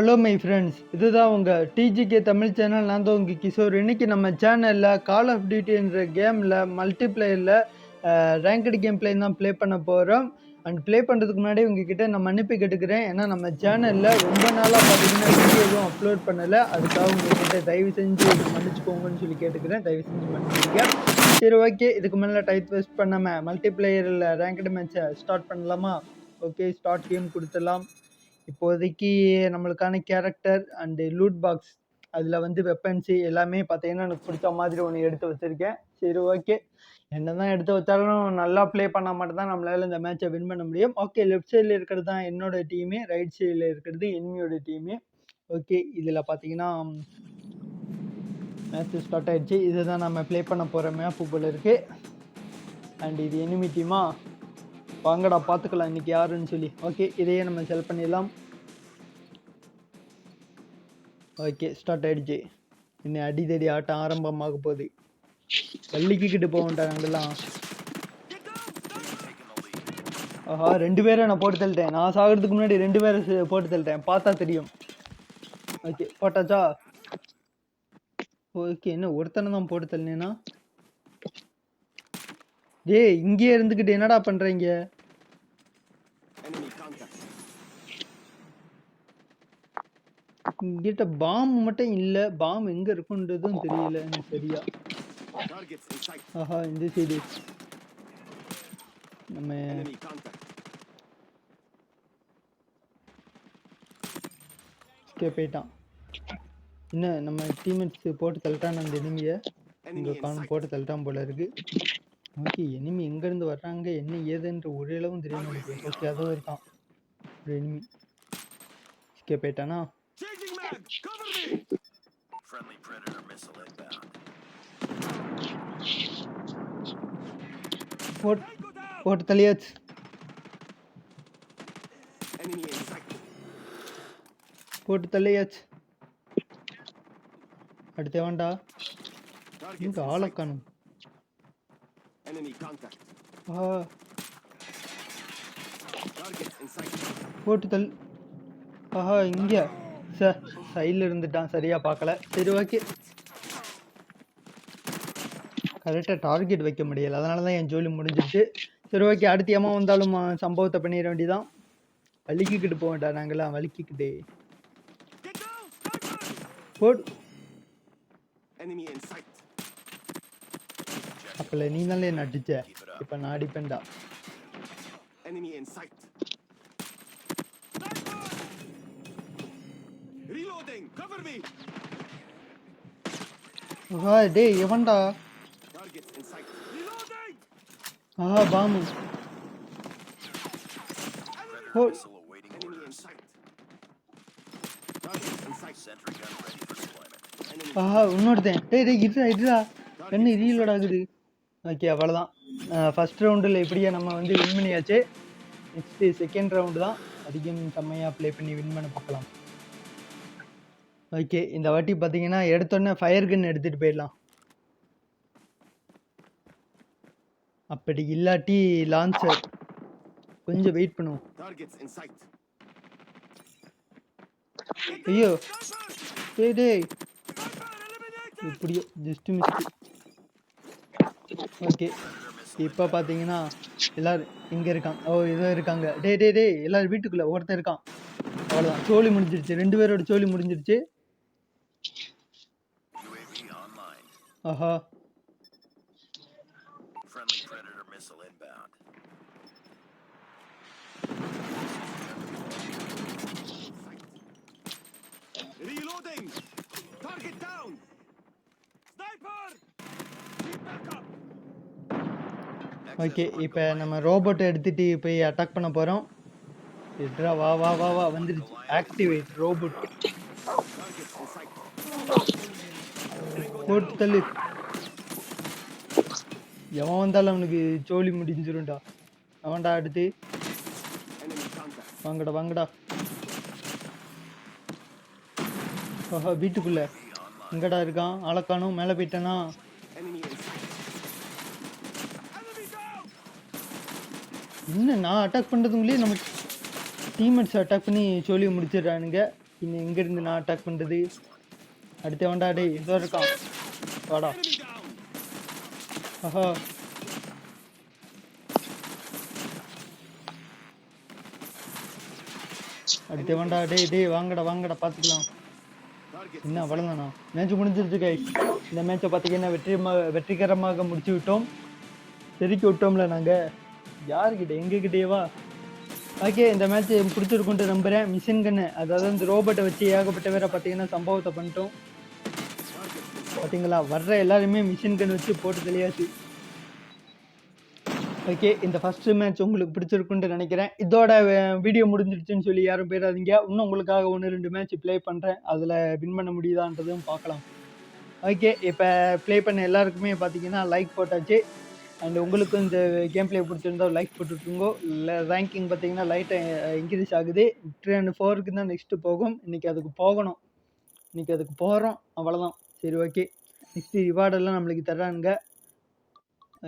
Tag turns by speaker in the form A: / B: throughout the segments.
A: Hello my friends இதுதான் உங்கள் டிஜிகே Tamil channel நான் தான் உங்கள் கிஷோர். இன்னைக்கு நம்ம சேனலில் கால் ஆஃப் டியூட்டின்ற கேமில் மல்டிப்ளேயரில் ரேங்கடு கேம் பிளே தான் ப்ளே பண்ண போகிறோம் அண்ட் ப்ளே பண்ணுறதுக்கு முன்னாடி உங்ககிட்ட நான் மன்னிப்பு கேட்டுக்கிறேன். ஏன்னா நம்ம சேனலில் ரொம்ப நாளாக பார்த்தீங்கன்னா வீடியோ எதுவும் அப்லோட் பண்ணலை. அதுக்காக உங்ககிட்ட தயவு செஞ்சு மன்னிச்சுக்கோங்கன்னு சொல்லி கேட்டுக்கிறேன். தயவு செஞ்சு மன்னிச்சுக்க சரி ஓகே இதுக்கு மேலே டைத் வேஸ்ட் பண்ணாமல் மல்டிப்ளேயரில் ரேங்கட் மேட்சை ஸ்டார்ட் பண்ணலாமா? ஓகே ஸ்டார்ட் கேம் கொடுத்துடலாம். இப்போதைக்கு நம்மளுக்கான கேரக்டர் அண்டு லூட் பாக்ஸ் அதில் வந்து வெப்பன்ஸு எல்லாமே பார்த்தீங்கன்னா எனக்கு பிடிச்ச மாதிரி ஒன்று எடுத்து வச்சுருக்கேன். சரி ஓகே என்ன தான் எடுத்து வச்சாலும் நல்லா ப்ளே பண்ணால் மட்டும்தான் நம்மளால் இந்த மேட்ச்சை வின் பண்ண முடியும். ஓகே லெஃப்ட் சைடில் இருக்கிறது தான் என்னோட டீமு ரைட் சைடில் இருக்கிறது என்மியோட டீமு ஓகே இதில் பார்த்தீங்கன்னா மேட்ச் ஸ்டார்ட் ஆயிடுச்சு. இது தான் நம்ம ப்ளே பண்ண போகிற மேப்பு போல் இருக்குது அண்ட் இது எனிமி டீமா வாங்கடா பார்த்துக்கலாம் இன்னைக்கு யாருன்னு சொல்லி. ஓகே இதையே நம்ம செல் பண்ணிடலாம். ஓகே ஸ்டார்ட் ஆகிடுச்சு இன்னும் அடிதடி ஆட்டம் ஆரம்பமாக போகுது. பள்ளிக்கிட்டு போகண்டாங்க அங்கெல்லாம். ஆஹா ரெண்டு பேரை நான் போட்டு தள்ளிட்டேன். நான் சாகிறதுக்கு முன்னாடி ரெண்டு பேரை போட்டு தள்ளிட்டேன். பார்த்தா தெரியும். ஓகே போட்டாச்சா? ஓகே என்ன ஒருத்தனை தான் போட்டு தள்ளினேனா? டேய் இங்கேயே இருந்துகிட்டு என்னடா பண்றீங்க? இங்கிட்ட பாம் மட்டும் இல்ல பாம் எங்க இருக்குன்றதும் தெரியல எனக்கு சரியா. ஆஹா இந்த சைடு நம்ம போயிட்டான் என்ன நம்ம டீம்மேட்ஸ் போட்டு தள்ளிட்டான் அந்த எனிமியை இங்கே.
B: இங்க
A: காணும் போட்டு தள்ளிட்டான் போல இருக்கு. ஓகே எனிமி எங்க இருந்து வர்றாங்க? என்ன ஏதுன்ற ஒரு அளவும் தெரியும் எனக்கு. ஓகே அதுவும் இருக்கான். ஒரு எனிமி escape போயிட்டானா. போட் போட்டு தள்ளியாச்சு. போட்டு தள்ளியாச்சு அடுத்து எவன்டா?
B: Targets
A: இங்க
B: Enemy contact.
A: Ah.
B: Targets in sight.
A: போட்டு தள் ஆஹா இங்க. சார் சைடில் இருந்துட்டான் சரியா பார்க்கல. சரி ஓகே கரெக்டாக டார்கெட் வைக்க முடியல. அதனால தான் என் ஜோலி முடிஞ்சிருச்சு சரி ஓகே அடுத்து ஏமா வந்தாலும் சம்பவத்தை பண்ணிட வேண்டியதான் வலிக்கிக்கிட்டு போக வேண்டாம் நாங்களாம் வலிக்கிக்கிட்டு. போட். அப்பல நீ தானே என்ன அடிச்ச இப்போ நான் அடிப்பேன்டா
B: Enemy in sight. Reloading. Cover me.
A: ஆஹா டேய் எவன்டா
B: Targets in sight. Reloading.
A: Aha பாமு.
B: Enemy.
A: ஆஹா இன்னொருத்தன் டேய் டேய் இருடா இருடா என்ன ரீலோட் ஆகுது ஓகே அவ்வளோதான் ஃபர்ஸ்ட் ரவுண்டில் இப்படியே நம்ம வந்து வின் பண்ணியாச்சு. நெக்ஸ்ட்டு செகண்ட் ரவுண்டு தான் அதிகம் செம்மையாக ப்ளே பண்ணி வின் பண்ண பார்க்கலாம். ஓகே இந்த வாட்டி பார்த்தீங்கன்னா எடுத்தோடனே ஃபயர் கன் எடுத்துகிட்டு போயிடலாம். அப்படி இல்லாட்டி லான்ச்சர் கொஞ்சம் வெயிட் பண்ணுவோம். ஐயோ டேய் டேய். எப்படியோ ஜஸ்ட் மிஸ்ட் ஓகே இப்போ பார்த்தீங்கன்னா எல்லாரும் இங்கே இருக்காங்க ஓ இதோ இருக்காங்க டேய் டே டே எல்லாரும் வீட்டுக்குள்ளே ஒருத்தன் இருக்கான் அவ்வளோதான் சோழி முடிஞ்சிருச்சு ரெண்டு பேரோட சோழி முடிஞ்சிருச்சு ஆஹா
B: Reloading! Target down! Sniper! Keep back up!
A: Okay இப்போ நம்ம ரோபோட்டை எடுத்துட்டு போய் அட்டாக் பண்ண போகிறோம் எட்ரா வா வா வா வா வந்துருச்சு. Activate robot. போட்டு தள்ளு. எவன் வந்தாலும் அவனுக்கு சோலி முடிஞ்சிரும்டா. அவன்டா அடுத்து. வாங்கடா வாங்கடா. ஆஹா வீட்டுக்குள்ள. எங்கடா இருக்கான் ஆளக்கானும் மேலே போயிட்டானா
B: Enemy in sight. Enemy down!
A: என்ன நான் அட்டாக் பண்ணுறதுங்களே நம்ம டீம்மேட்ஸ் அட்டாக் பண்ணி சொல்லி முடிச்சிடுறானுங்க. இன்னும் எங்கேருந்து நான் அட்டாக் பண்ணுறது அடுத்த வேண்டா டே இதோ இருக்கான் வாடா. ஆஹா. அடுத்த வேண்டா டேய் டேய் வாங்கடா வாங்கடா பார்த்துக்கலாம் என்ன அவ்வளோதானா மேட்ச் முடிஞ்சிருச்சு கை இந்த மேட்சை பார்த்தீங்கன்னா வெற்றிமா வெற்றிகரமாக முடிச்சு விட்டோம். செதுக்கி விட்டோம்ல நாங்கள் யாருக்கிட்ட எங்ககிட்டேவா ஓகே இந்த மேட்ச் பிடிச்சிருக்குன்ட்டு நம்புகிறேன் மிஷின் கன்னு அதாவது இந்த ரோபோட்டை வச்சு ஏகப்பட்ட பேரை பார்த்தீங்கன்னா சம்பவத்தை பண்ணிட்டோம். பார்த்தீங்களா? வர்ற எல்லாருமே மிஷின் கன் வச்சு போட்டு தெளியாச்சு ஓகே இந்த ஃபஸ்ட்டு மேட்ச் உங்களுக்கு பிடிச்சிருக்குன்ட்டு நினைக்கிறேன். இதோட வீடியோ முடிஞ்சிடுச்சுன்னு சொல்லி யாரும் போயிடாதீங்க இன்னும் உங்களுக்காக ஒன்று ரெண்டு மேட்ச் ப்ளே பண்ணுறேன் அதில் வின் பண்ண முடியுதான்றதும் பார்க்கலாம். ஓகே இப்போ ப்ளே பண்ண எல்லாருக்குமே பார்த்தீங்கன்னா லைக் போட்டாச்சு. அண்ட் உங்களுக்கு இந்த கேம் பிளே பிடிச்சிருந்தா லைக் போட்டுருக்கோங்க இல்லை ரேங்கிங் பார்த்தீங்கன்னா லைட்டாக இன்க்ரீஸ் ஆகுது. த்ரீ அண்ட் ஃபோருக்கு தான் நெக்ஸ்ட்டு போகும். இன்றைக்கி அதுக்கு போகணும். இன்றைக்கி அதுக்கு போகிறோம் அவ்வளோதான் சரி ஓகே நெக்ஸ்ட்டு ரிவார்டெல்லாம் நம்மளுக்கு தர்றானுங்க.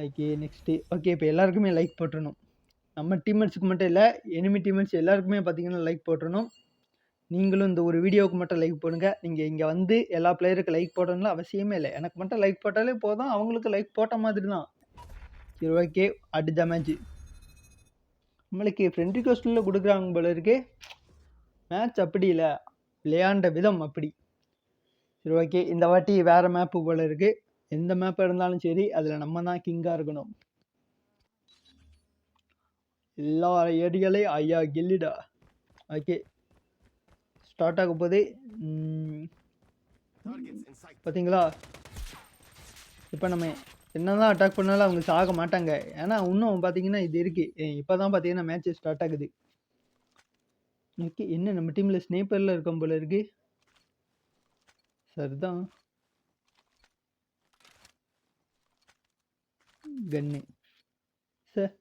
A: ஓகே நெக்ஸ்ட்டு ஓகே இப்போ எல்லாருக்குமே லைக் போட்டுடணும் நம்ம டீம்மேட்ஸுக்கு மட்டும் இல்லை எனிமி டீம்மேட்ஸ் எல்லாருக்குமே பார்த்தீங்கன்னா லைக் போட்டுடணும் நீங்களும் இந்த ஒரு வீடியோவுக்கு மட்டும் லைக் போடுங்க. நீங்கள் இங்கே வந்து எல்லா பிளேயருக்கு லைக் போடணும்னு அவசியமே இல்லை. எனக்கு மட்டும் லைக் போட்டாலே போதும். அவங்களுக்கு லைக் போட்ட மாதிரி தான். சரி ஓகே அடுத்த மேட்ச் நம்மளுக்கு ஃப்ரெண்ட் ரிக்வஸ்ட்டில் கொடுக்குறாங்க போல இருக்கு. மேட்ச் அப்படி இல்லை. விளையாண்ட விதம் அப்படி. சரி ஓகே இந்த வாட்டி வேறு மேப்பு போல இருக்கு. எந்த மேப் இருந்தாலும் சரி அதில் நம்ம தான் கிங்காக இருக்கணும். எல்லா ஏரியாலையும் ஐயா கில்லிடா. ஓகே. ஸ்டார்ட் ஆக போதே. பார்த்தீங்களா இப்போ நம்ம என்னதான் அட்டாக் பண்ணாலும் அவங்க சாக மாட்டாங்க. ஏன்னா இன்னும் பார்த்தீங்கன்னா இது இருக்கு. இப்போ தான் பார்த்தீங்கன்னா மேட்ச் ஸ்டார்ட் ஆகுது. ஓகே என்ன நம்ம டீமில் ஸ்னேப்பரில் இருக்கோம் போல இருக்கு. சரிதான். கன்னு சார்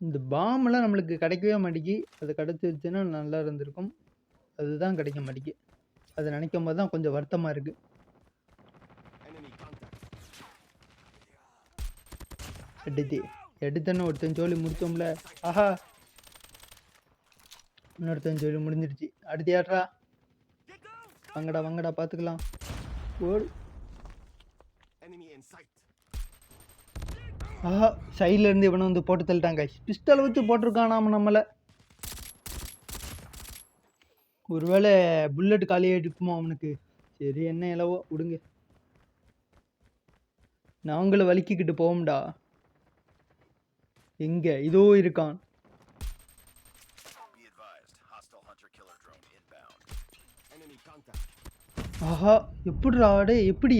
A: இந்த பாம்பெல்லாம் நம்மளுக்கு கிடைக்கவே மாட்டேங்கி அது கிடச்சிருச்சுன்னா நல்லா இருந்திருக்கும். அதுதான் கிடைக்க மாட்டேங்கி அதை நினைக்கும் போது தான் கொஞ்சம் வருத்தமாக இருக்குது
B: Enemy contact.
A: எடுத்து எடுத்தன்னு ஒருத்தன் சொல்லி முடித்தோம்ல. ஆஹா. இன்னொருத்தன் சொல்லி முடிஞ்சிருச்சு. அடுத்து யாரா வாங்கடா வாங்கடா பார்த்துக்கலாம் ஓடு. ஆஹா சைடில் இருந்து இவனை வந்து போட்டு தள்ளிட்டாங்க பிஸ்டல் வச்சு போட்டிருக்கானாம நம்மளை. ஒருவேளை புல்லட் காலியாக இருக்குமோ அவனுக்கு? சரி என்ன இலவோ விடுங்க. நாங்களும் வலிக்கிக்கிட்டு போவோம்டா. எங்க இதோ இருக்கான். ஆஹா எப்படிடா டே எப்படி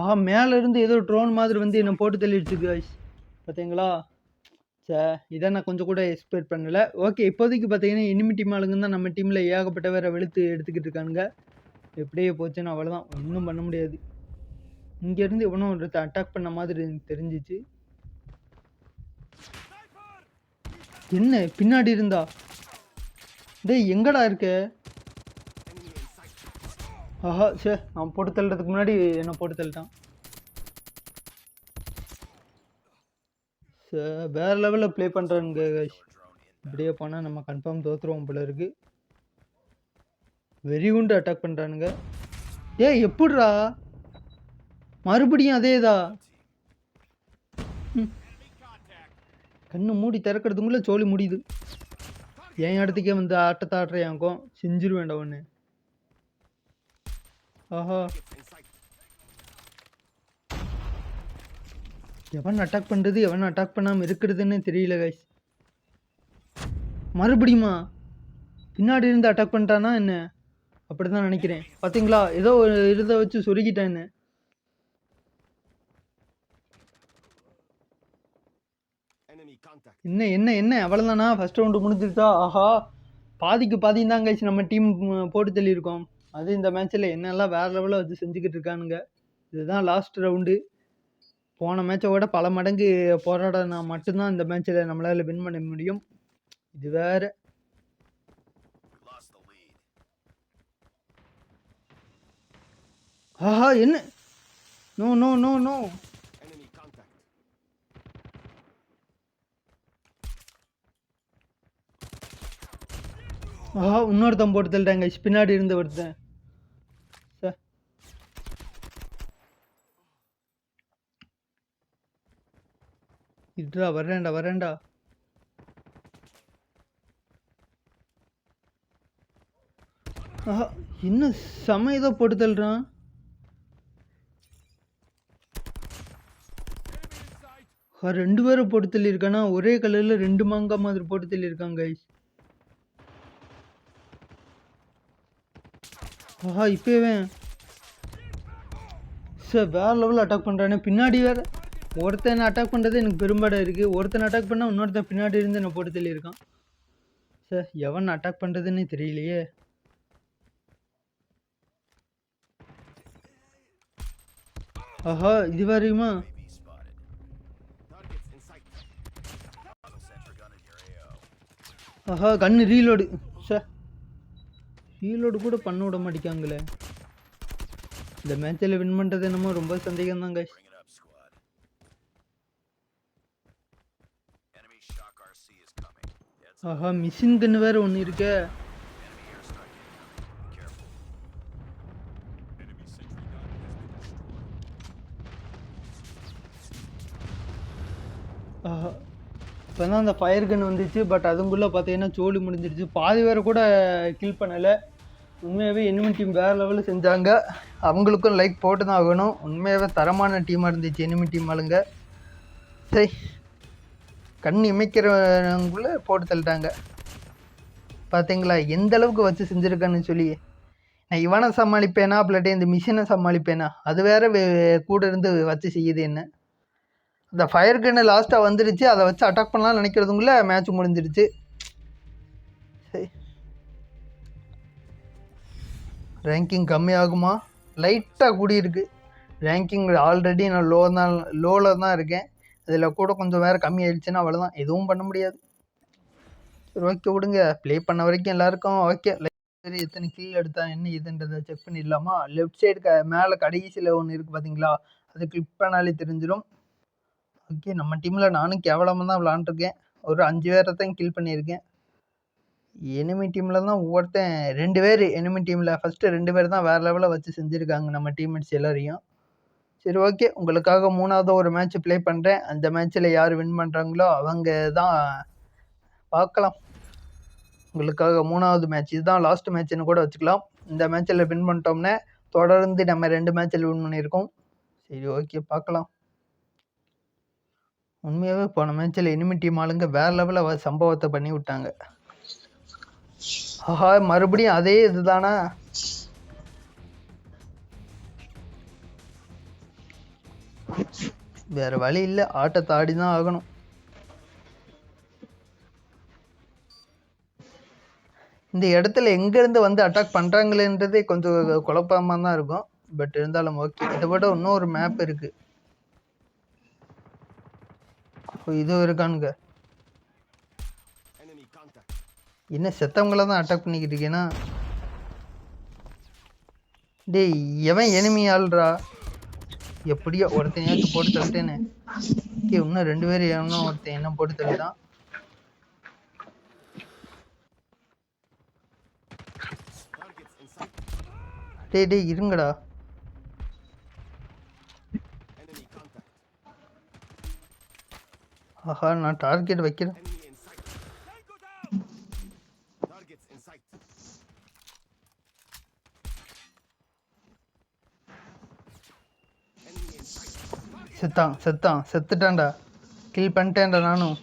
A: ஆஹா மேல இருந்து ஏதோ ட்ரோன் மாதிரி வந்து என்னை போட்டு தள்ளிடுச்சு guys. பார்த்தீங்களா சே இதை நான் கொஞ்சம் கூட எக்ஸ்பெக்ட் பண்ணல. ஓகே இப்போதைக்கு பார்த்தீங்கன்னா எனிமி டீம் ஆளுங்க தான் நம்ம டீமில் ஏகப்பட்ட வேற வெளுத்து எடுத்துக்கிட்டு இருக்கானுங்க. எப்படியே போச்சுன்னு அவ்வளோதான் ஒன்றும் பண்ண முடியாது. இங்கேருந்து இவனும் ஒருத்த அட்டாக் பண்ண மாதிரி எனக்கு தெரிஞ்சிச்சு. என்ன பின்னாடி இருந்தா? டேய் எங்கடா இருக்க? ஆஹா சே நான் போட்டு தள்ளுறதுக்கு முன்னாடி என்ன போட்டு தள்ளிட்டான். சே வேற லெவலில் ப்ளே பண்ணுறானுங்க இப்படியே போனால் நம்ம கன்ஃபார்ம் தோத்துருவோம் போல இருக்கு. வெறி குண்டு அட்டாக் பண்ணுறானுங்க ஏ எப்படிரா மறுபடியும் அதேதா? ம். கண்ணு மூடி திறக்கிறதுக்குள்ள சோழி முடியுது. என் இடத்துக்கே வந்து ஆட்டத்தை ஆடுறையாக்கும் செஞ்சிருவேன்டா ஒன்று ஆஹா. எவன் அட்டாக் பண்ணுறது எவன் அட்டாக் பண்ணாமல் இருக்கிறதுன்னு தெரியல கைஸ் மறுபடியுமா? பின்னாடி இருந்து அட்டாக் பண்ணிட்டானா என்ன? அப்படி தான் நினைக்கிறேன். பார்த்தீங்களா ஏதோ ஒரு இதை வச்சு சொருகிட்டேன் என்ன
B: Enemy contact.
A: என்ன என்ன என்ன? அவ்வளோதானா ஃபர்ஸ்ட் ரவுண்டு முடிஞ்சிருச்சா? ஆஹா. பாதிக்கு பாதியும் தான் கைஸ் நம்ம டீம் போட்டு தள்ளியிருக்கோம். அது இந்த மேட்ச்சில் என்னெல்லாம் வேறு லெவலில் வச்சு செஞ்சுக்கிட்டு இருக்கானுங்க. இதுதான் லாஸ்ட் ரவுண்டு போன மேட்சை விட பல மடங்கு போராடினா மட்டும்தான் இந்த மேட்ச்சில் நம்மளால் வின் பண்ண முடியும். இது வேற. ஆஹா என்ன? No no no no
B: Enemy contact.
A: ஆஹா இன்னொருத்தன் போட்டு தள்ளிட்டாங்க பின்னாடி இருந்து ஒருத்தன். சார் இதுடா வரேன்டா வரேன்டா ஆஹா இன்னும் செம ஏதோ போட்டு தள்ளுறான் ரெண்டு பேரும் போட்டு தள்ளியிருக்கானா ஒரே கலரில் ரெண்டு மாங்காய் மாதிரி போட்டு தள்ளியிருக்காங்க கைஸ் ஆஹா இப்போவே. சார் வேற லெவலில் அட்டாக் பண்ணுறானே பின்னாடி வேறு. ஒருத்தனை அட்டாக் பண்ணுறது எனக்கு பெரும்பாடாக இருக்குது ஒருத்தனை அட்டாக் பண்ணால் இன்னொருத்தன் பின்னாடி இருந்து என்னை போட்டு தள்ளியிருக்கான். சார் எவன் அட்டாக் பண்ணுறதுன்னு தெரியலையே. ஆஹா இது வரையுமா ஆஹா கண்ணு ரீலோடு சார் ரீலோடு கூட பண்ண விட மாட்டேங்காங்களே இந்த மேட்சில் வின் பண்ணுறது என்னமோ ரொம்ப சந்தேகம்
B: up.
A: ஆஹா மிஷின் கன்று வேறு ஒன்று இருக்கே. இப்போ தான் அந்த ஃபயர் கன் வந்துச்சு. பட் அதுக்குள்ளே பார்த்தீங்கன்னா ஜோலி முடிஞ்சிருச்சு. பாதி பேரை கூட கில் பண்ணலை. உண்மையாகவே எனிமி டீம் வேறு லெவலில் செஞ்சாங்க. அவங்களுக்கும் லைக் போட்டு தான் ஆகணும். உண்மையாகவே தரமான டீமாக இருந்துச்சு எனிமின் டீம் ஆளுங்க. சரி கண் இமைக்கிறவங்களுக்குள்ளே போட்டு தள்ளிட்டாங்க. பார்த்தீங்களா எந்த அளவுக்கு வச்சு செஞ்சுருக்கான்னு சொல்லி. நான் இவனை சமாளிப்பேனா? இல்லாட்டி இந்த மிஷினை சமாளிப்பேனா? அது வேற கூட இருந்து வச்சு செய்யுது என்ன? இந்த ஃபயர் கன்னு லாஸ்ட்டாக வந்துடுச்சு அதை வச்சு அட்டாக் பண்ணலாம்னு நினைக்கிறதுக்குள்ளே மேட்ச் முடிஞ்சிருச்சு. சரி. ரேங்கிங் கம்மியாகுமா? லைட்டாக கூடியிருக்கு. ரேங்கிங் ஆல்ரெடி நான் லோ தான் லோவில் தான் இருக்கேன். அதில் கூட கொஞ்சம் வேறு கம்மி ஆயிடுச்சுன்னா அவ்வளோதான் எதுவும் பண்ண முடியாது. சரி ஓகே விடுங்க. ப்ளே பண்ண வரைக்கும் எல்லாருக்கும் ஓகே சரி எத்தனை கீழ் எடுத்தா என்ன இதுன்றதை செக் பண்ணிடலாமா? லெஃப்ட் சைடு க மேலே கடைசியில் ஒன்று இருக்குது பார்த்தீங்களா அது கிளிக் பண்ணாலே தெரிஞ்சிடும் ஓகே நம்ம டீமில் நானும் கேவலமாக தான் விளாண்டுருக்கேன் ஒரு அஞ்சு பேரை தான் கில் பண்ணியிருக்கேன். எனிமி டீமில் தான் ஒவ்வொருத்தன் ரெண்டு பேர் எனிமி டீமில் ஃபஸ்ட்டு ரெண்டு பேர் தான் வேறு லெவலில் வச்சு செஞ்சுருக்காங்க நம்ம டீம்மேட்ஸ் எல்லாரையும். சரி ஓகே. உங்களுக்காக மூணாவது ஒரு மேட்ச் ப்ளே பண்ணுறேன் அந்த மேட்ச்சில் யார் வின் பண்ணுறாங்களோ அவங்க தான் பார்க்கலாம். உங்களுக்காக மூணாவது மேட்ச் இதுதான் லாஸ்ட் மேட்ச்னு கூட வச்சுக்கலாம். இந்த மேட்ச்சில் வின் பண்ணிட்டோம்னே தொடர்ந்து நம்ம ரெண்டு மேட்ச்சில் வின் பண்ணியிருக்கோம். சரி ஓகே. பார்க்கலாம். உண்மையாகவே போன மேட்ச்சில் இனிமே டீம் ஆளுங்க வேற லெவலில் சம்பவத்தை பண்ணி விட்டாங்க. ஆஹா மறுபடியும் அதே இதுதானா? வேற வழி இல்லை. ஆட்டத்தை ஆடி தான் ஆகணும். இந்த இடத்துல எங்கேருந்து வந்து அட்டாக் பண்ணுறாங்களேன்றதே கொஞ்சம் குழப்பமாக தான் இருக்கும். பட் இருந்தாலும் ஓகே இதை விட இன்னொரு மேப் இருக்குது இது இருக்கானுங்க என்ன செத்தவங்கள தான் அட்டாக் பண்ணிக்கிட்டு இருக்கேன்னா டேய் எவன் எனிமி ஆள்றா? எப்படியோ ஒருத்தனையாச்சும் போட்டு தள்ளிட்டேன்னு ஓகே இன்னும் ரெண்டு பேரும் எவனோ ஒருத்தன் என்ன போட்டு தள்ளிட்டான்? டேய் டேய் இருங்கடா
B: Enemy contact.
A: ஆஹா நான் டார்கெட் வைக்கிறேன் செத்தான் செத்தான் செத்துட்டான்டா கில் பண்ணிட்டேன்டா நானும்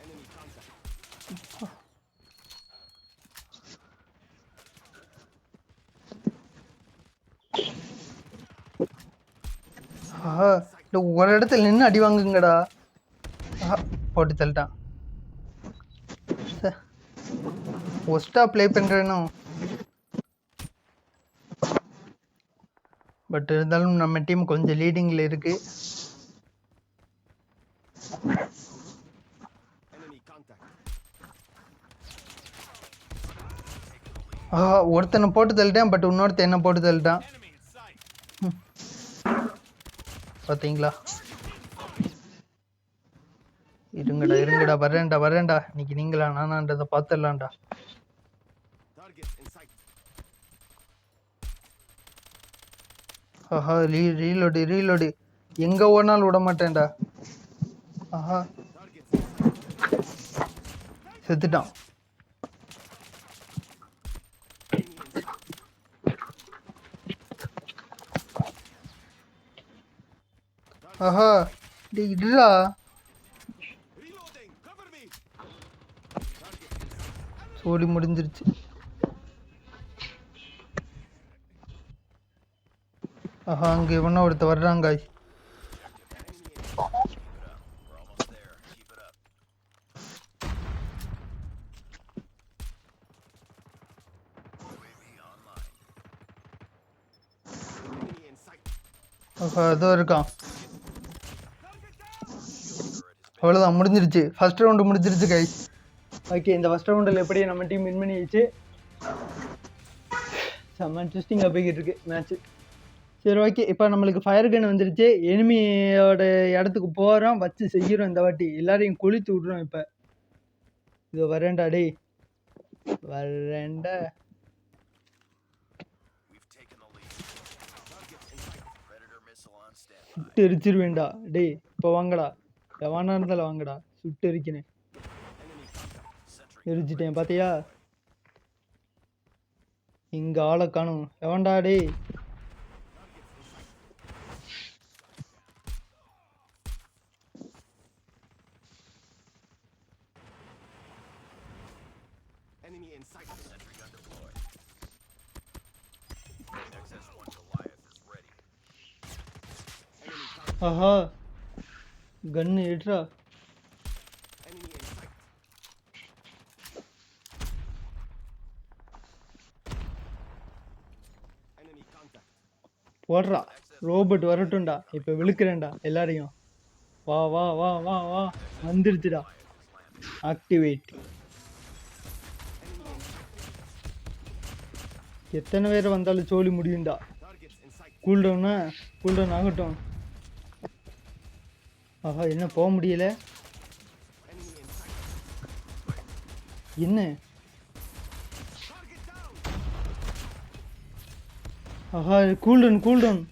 B: enemy contact.
A: ஆஹா இந்த ஒரு இடத்துல நின்று அடி வாங்குங்கடா. ஆஹா போட்டு தள்ளிட்டான். ஒஸ்ட்டாக ப்ளே பண்ணுறேனும் பட் இருந்தாலும் நம்ம டீம் கொஞ்சம் லீடிங்கில் இருக்குது ஆஹா ஒருத்தனை போட்டு தள்ளிட்டேன் பட் இன்னொருத்தன் என்ன போட்டு தள்ளிட்டான்
B: Enemy in sight.
A: பார்த்தீங்களா இருங்கடா இருங்கடா வரேன்டா வரேன்டா. இன்னைக்கு நீங்களா நானான்றதை பார்த்துடலாம்டா ஆஹா ரீ ரீலோடு ரீலோடு எங்கே ஓடினாலும் விட மாட்டேன்டா. ஆஹா. செத்துட்டான். ஆஹா. டே இதுடா. சோலி முடிஞ்சிருச்சு. ஆஹா அங்கே இவனா ஒருத்த வர்றாங்க ஆஹா அதோ இருக்கான். அவ்வளோதான் முடிஞ்சிருச்சு. ஃபர்ஸ்ட் ரவுண்டு முடிஞ்சிருச்சு கை ஓகே இந்த ஃபர்ஸ்ட் ரவுண்டில் எப்படி நம்ம டீம் வின் பண்ணிடுச்சு செம்ம இன்ட்ரெஸ்டிங்காக போய்கிட்டு இருக்கு மேட்ச்சு சரி ஓகே இப்போ நம்மளுக்கு ஃபயர் கன் வந்துருச்சு. எனிமியோட இடத்துக்கு போகிறோம் வச்சு செய்கிறோம் இந்த வாட்டி. எல்லாரையும் கொளுத்து விட்றோம் இப்போ. இது வரேன்டா டேய். வரேன்டா தெரிச்சிருவேண்டா டேய் இப்போ வாங்கடா. எவனா இருந்தாலும் வாங்கடா. சுட்டு எரிக்கினேன் எரிச்சிட்டேன் பாத்தியா? இங்க ஆளை காணும். எவன்டா டேய்
B: Enemy in sight. Sentry gun deployed. XS-1 Goliath is ready. Enemy contact.
A: ஆஹா கன்னு எடுறா
B: Enemy in sight. Enemy contact.
A: போடுறா ரோபோட் வரட்டும்டா. இப்போ விழுக்கிறேன்டா எல்லாரையும். வா வா வா வா வா. வந்துருச்சுடா. ஆக்டிவேட் எத்தனை பேர் வந்தாலும் சோழி முடியும்டா.
B: கூல்டவுன்னா
A: கூல்டவுனா கூல்டவுன் ஆகட்டும். ஆஹா என்ன போக முடியல? என்ன? ஆஹா cooldown cooldown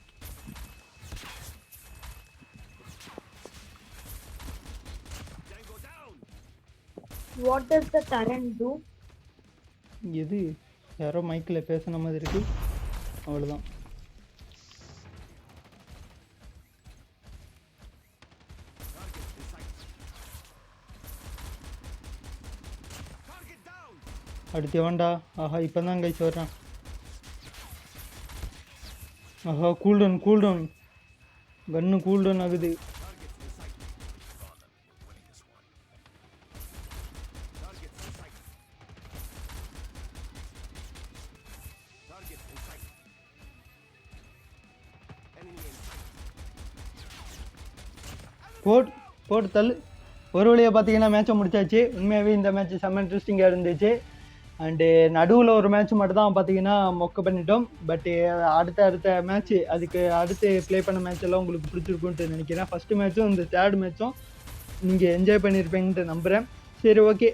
B: Tango down.
C: What does the current do
A: எது? யாரோ மைக்கில் பேசுன மாதிரி இருக்கு. அவ்வளோதான் அடுத்து எவன்டா? ஆஹா இப்போ தான் கைஸ் வர்றான். ஆஹா கூல்டவுன் கூல்டவுன் கன்னு கூல்டவுன் ஆகுது. போட் போட்டு தள்ளு. ஒரு வழியாக பார்த்தீங்கன்னா மேட்ச்சை முடிச்சாச்சு. உண்மையாகவே இந்த மேட்ச் செம்ம இன்ட்ரெஸ்டிங்காக இருந்துச்சு. அண்டு நடுவில் ஒரு மேட்ச் மட்டும் தான் பார்த்தீங்கன்னா மொக்க பண்ணிட்டோம். பட்டு அடுத்த அடுத்த மேட்ச்சு அதுக்கு அடுத்து ப்ளே பண்ண மேட்ச் எல்லாம் உங்களுக்கு பிடிச்சிருக்குன்ட்டு நினைக்கிறேன். ஃபஸ்ட்டு மேட்ச்சும் இந்த தேர்ட் மேட்ச்சும் நீங்கள் என்ஜாய் பண்ணியிருப்பீங்கன்ட்டு நம்புகிறேன் சரி ஓகே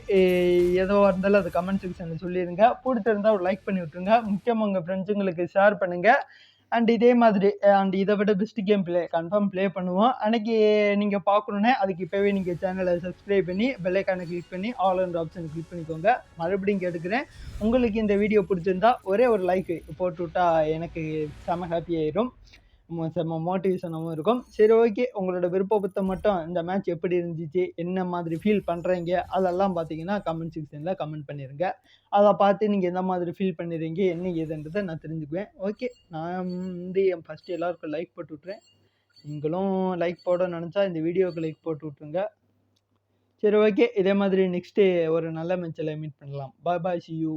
A: ஏதோ இருந்தாலும் அது கமெண்ட் செக்ஷனில் சொல்லிடுங்க பிடிச்சிருந்தா ஒரு லைக் பண்ணி விட்ருங்க முக்கியமாக உங்கள் ஃப்ரெண்ட்ஸுங்களுக்கு ஷேர் பண்ணுங்கள் அண்ட் இதே மாதிரி அண்ட் இதை விட best game play confirm play பண்ணுவோம். அன்னைக்கு நீங்கள் பார்க்கணுன்னே அதுக்கு இப்போவே நீங்கள் சேனலை சப்ஸ்கிரைப் பண்ணி பெல்லைக்கானை கிளிக் பண்ணி ஆல் அண்ட் ஆப்ஷன் கிளிக் பண்ணிக்கோங்க. மறுபடியும் கேட்டுக்கிறேன். உங்களுக்கு இந்த வீடியோ பிடிச்சிருந்தா ஒரே ஒரு லைக் போட்டு விட்டா எனக்கு செம ஹாப்பி ஆயிரும். செம்ம மோட்டிவேஷனாகவும் இருக்கும். சரி ஓகே உங்களோட விருப்பத்தை மட்டும் இந்த மேட்ச் எப்படி இருந்துச்சு? என்ன மாதிரி ஃபீல் பண்ணுறீங்க அதெல்லாம் பார்த்தீங்கன்னா கமெண்ட் செக்ஷனில் கமெண்ட் பண்ணிடுங்க அதை பார்த்து நீங்கள் எந்த மாதிரி ஃபீல் பண்ணுறீங்க? என்ன ஏதுன்றதை நான் தெரிஞ்சுக்குவேன். ஓகே நான் வந்து என் ஃபஸ்ட்டு எல்லாருக்கும் லைக் போட்டு விட்றேன் நீங்களும் லைக் போட நினச்சா இந்த வீடியோவுக்கு லைக் போட்டு விட்ருங்க சரி ஓகே இதே மாதிரி நெக்ஸ்ட்டு ஒரு நல்ல மேட்சில் மீட் பண்ணலாம். பாய் பாய் சி யூ